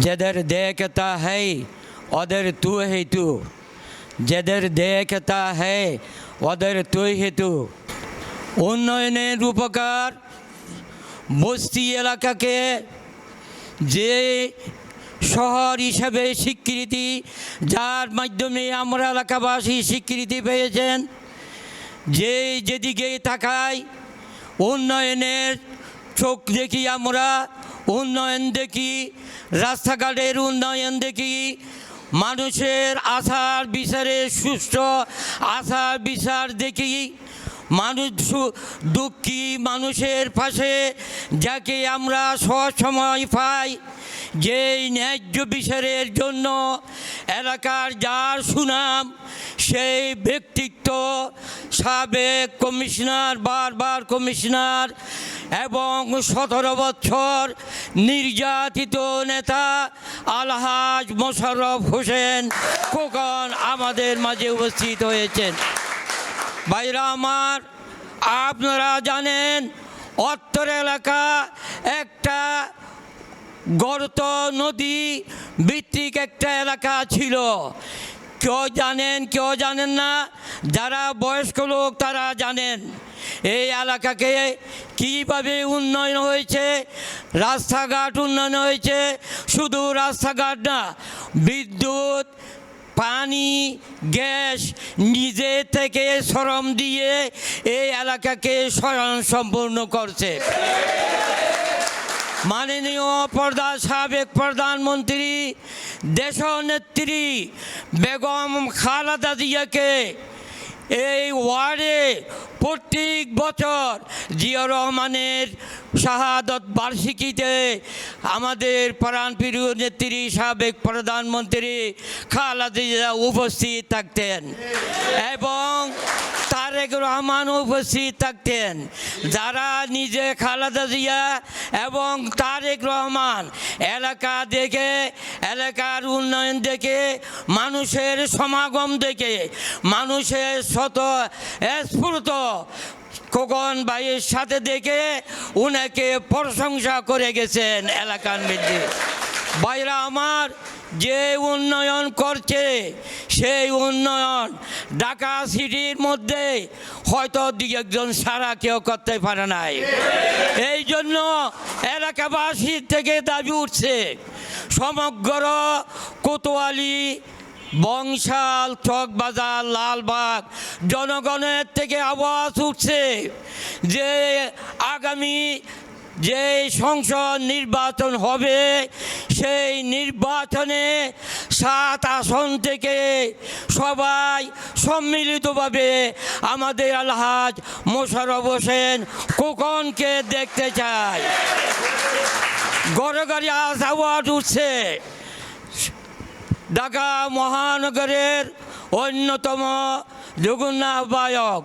যেদের দেখতা হই ওদের তু হেতু তু যেদের দেখতা হই ওদের তুই হেতু উন্নয়নের উপকার বস্তি এলাকাকে যে শহর হিসাবে স্বীকৃতি যার মাধ্যমে আমরা এলাকাবাসী স্বীকৃতি পেয়েছেন যে যেদিকে থাকায় উন্নয়নের চোখ দেখি আমরা উন্নয়ন দেখি রাস্তাঘাটের উন্নয়ন দেখি। মানুষের আশার বিচারে সুস্থ আশার বিচার দেখি। মানুষ দুঃখী মানুষের পাশে যাকে আমরা সময় পাই। যে ন্যায্য বিচারের জন্য এলাকার যার সুনাম, সেই ব্যক্তিত্ব সাবেক কমিশনার, বারবার কমিশনার এবং সতেরো বছর নির্যাতিত নেতা আলহাজ মোশাররফ হোসেন খোকন আমাদের মাঝে উপস্থিত হয়েছেন। ভাইরা আমার, আপনারা জানেন অত্তর এলাকা একটা গর্ত, নদী ভিত্তিক একটা এলাকা ছিল। কেউ জানেন কেউ জানেন না, যারা বয়স্ক লোক তারা জানেন। এই এলাকাকে কীভাবে উন্নয়ন হয়েছে, রাস্তাঘাট উন্নয়ন হয়েছে, শুধু রাস্তাঘাট না, বিদ্যুৎ, পানি, গ্যাস নিজে থেকে শ্রম দিয়ে এই এলাকাকে স্বয়ং সম্পূর্ণ করছে। মাননীয় প্রধান সাবেক প্রধানমন্ত্রী দেশনেত্রী বেগম খালেদা জিয়াকে এই ওয়ার্ডে প্রত্যেক বছর জিয়া রহমানের শাহাদত বার্ষিকীতে আমাদের প্রাণপ্রিয় নেত্রী, সাবেক প্রধানমন্ত্রী খালেদা জিয়া উপস্থিত থাকতেন এবং তারেক রহমান উপস্থিত থাকতেন। যারা নিজে খালেদা জিয়া এবং তারেক রহমান এলাকা দেখে, এলাকার উন্নয়ন দেখে, মানুষের সমাগম দেখে, মানুষের শত স্ফূর্ত খোকন ভাইয়ের সাথে দেখে উনাকে প্রশংসা করে গেছেন এলাকার মধ্যে। ভাইরা আমার, যে উন্নয়ন করছে, সেই উন্নয়ন ঢাকা সিটির মধ্যে হয়তো দুই একজন সারা কেউ করতে পারে নাই। এই জন্য এলাকাবাসীর থেকে দাবি উঠছে, সমগ্র কোতোয়ালি বংশাল, চকবাজার, লালবাগ, জনগণের থেকে আওয়াজ উঠছে যে আগামী যে সংসদ নির্বাচন হবে, সেই নির্বাচনে সাত আসন থেকে সবাই সম্মিলিতভাবে আমাদের আলহাজ মোশারফ হোসেন কোকনকে দেখতে চায়। গড়ে গড়ে আজ আওয়াজ উঠছে। ঢাকা মহানগরের অন্যতম যুগুণ আহ্বায়ক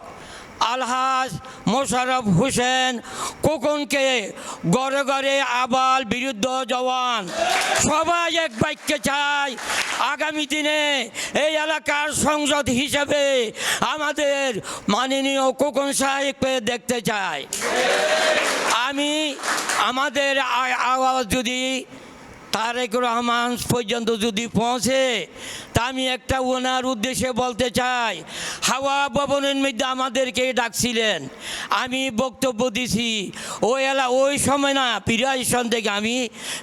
আলহাজ মোশারফ হোসেন কোকনকে গড়ে গড়ে আবাল বিরুদ্ধ জওয়ান। সবাই এক বাক্যে চায়, আগামী দিনে এই এলাকার সংসদ হিসেবে আমাদের মাননীয় কোকন সাহেবকে দেখতে চায়। আমি, আমাদের আওয়াজ যদি তারেক রহমান পর্যন্ত যদি পৌঁছে, তা আমি একটা ওনার উদ্দেশ্যে বলতে চাই। হাওয়া ভবনের মধ্যে আমাদেরকে ডাকছিলেন। আমি বক্তব্য দিছি। ওই এলা, ওই সময় না, পিরাইশন থেকে আমি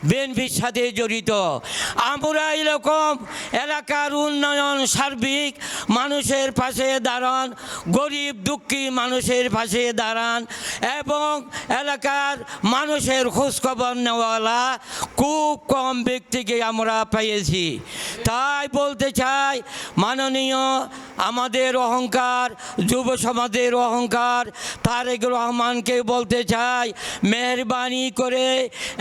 বিএনপির সাথে জড়িত। আমরা এরকম এলাকার উন্নয়ন, সার্বিক মানুষের পাশে দাঁড়ান, গরিব, দুঃখী মানুষের পাশে দাঁড়ান এবং এলাকার মানুষের খোঁজখবর নেওয়ালা খুব কম ব্যক্তিকে আমরা পেয়েছি। তাই বলতে চাই মাননীয় আমাদের অহংকার, যুব সমাজের অহংকার তারেক রহমানকে বলতে চাই, মেহরবানি করে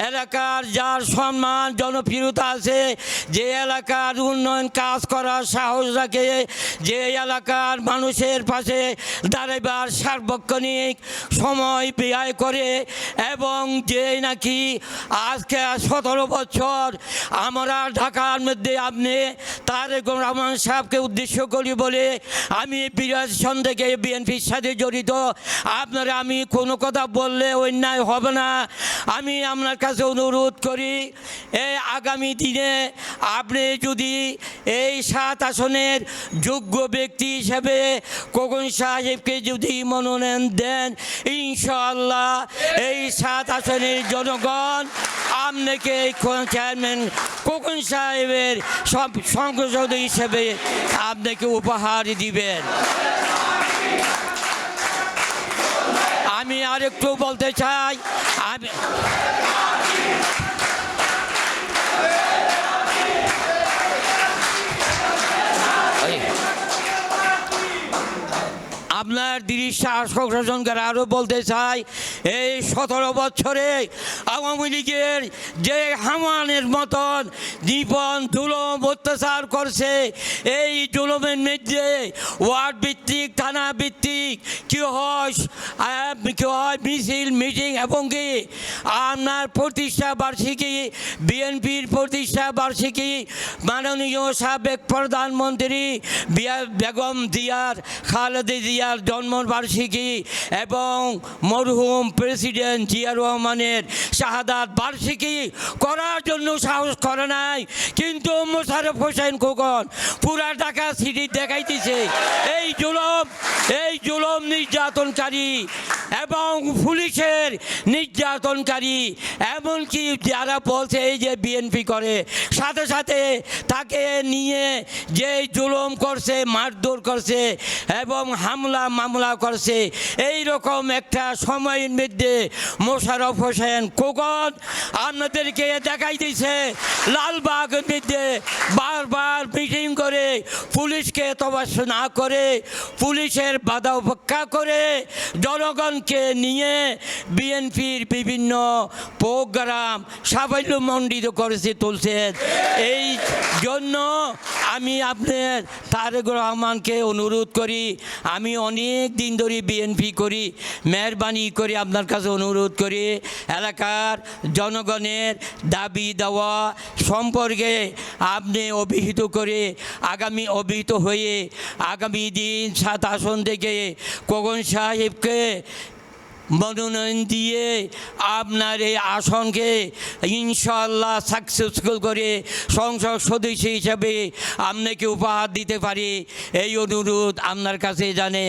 এলাকার যার সম্মান, জনপ্রিয়তা আছে, যে এলাকার উন্নয়ন কাজ করার সাহস রাখে, যে এলাকার মানুষের পাশে দাঁড়াইবার সার্বক্ষণিক সময় ব্যয় করে এবং যে নাকি আজকে সতেরো বছর আমরা ঢাকার মধ্যে আপনি তারেক রহমান সাহেবকে উদ্দেশ্য করি বলে আমি বিরাজ সন্দেহে বিএনপির সাথে জড়িত। আপনারা আমি কোনো কথা বললে অন্যায় হবে না। আমি আপনার কাছে অনুরোধ করি এই আগামী দিনে আপনি যদি এই সাত আসনের যোগ্য ব্যক্তি হিসেবে কোকন সাহেবকে যদি মনোনয়ন দেন, ইনশাআল্লাহ এই সাত আসনের জনগণ আপনাকে চেয়ারম্যান কোকন সাহেবের সব সংসদ হিসেবে আপনাকে উপহার দিবেন। আমি আরেকটু বলতে চাই, আমি আপনার দৃশ্য আকর্ষণকে আরও বলতে চাই, এই সতেরো বছরে আওয়ামী লীগের যে হামানের মতন জীবন দুলম অত্যাচার করছে, এই জুলমের মধ্যে ওয়ার্ড ভিত্তিক, থানা ভিত্তিক কি হয় মিছিল মিটিং এবং কি আপনার প্রতিষ্ঠা বার্ষিকী বিএনপির প্রতিষ্ঠা বার্ষিকী মাননীয় সাবেক প্রধানমন্ত্রী বেগম দিয়ার খালেদা জিয়ার জন্মবার্ষিকী এবং মরহুম প্রেসিডেন্ট জিয়া রহমানের শাহাদাত বার্ষিকী করার জন্য সাহস করে নাই, কিন্তু মোশারফ হোসেন খোকন পুরা ঢাকা সিটি দেখাইতেছে। এই জুলম এই জুলম নির্যাতনকারী এবং পুলিশের নির্যাতনকারী, এমনকি যারা বলছে এই যে বিএনপি করে, সাথে সাথে তাকে নিয়ে যে জুলম করছে, মারধর করছে এবং হামলা মামলা করছে এই রকম একটা সময়ের মধ্যে মোশারফ হোসেন কোকন আপনাদেরকে দেখাই দিছে লালবাগের মধ্যে বারবার মিটিং করে পুলিশকে তবাস না করে পুলিশের বাধা উপেক্ষা করে জনগণকে নিয়ে বিএনপির বিভিন্ন প্রোগ্রাম সাফল্যমণ্ডিত করেছে তুলছেন এই জন্য আমি আপনার তারেক রহমানকে অনুরোধ করি, আমি অনেক দিন ধরে বিএনপি করি, মেহরবানি করে আপনার কাছে অনুরোধ করি, এলাকার জনগণের দাবি দেওয়া সম্পর্কে আপনি অভিহিত করে আগামী অভিহিত হয়ে আগামী দিন সাত আসন থেকে কগন সাহেবকে মনোনয়ন দিয়ে আপনার এই আসনকে ইনশাল্লাহ সাকসেসফুল করে সংসদ সদস্য হিসাবে আপনাকে উপহার দিতে পারি। এই অনুরোধ আপনার কাছে জানে।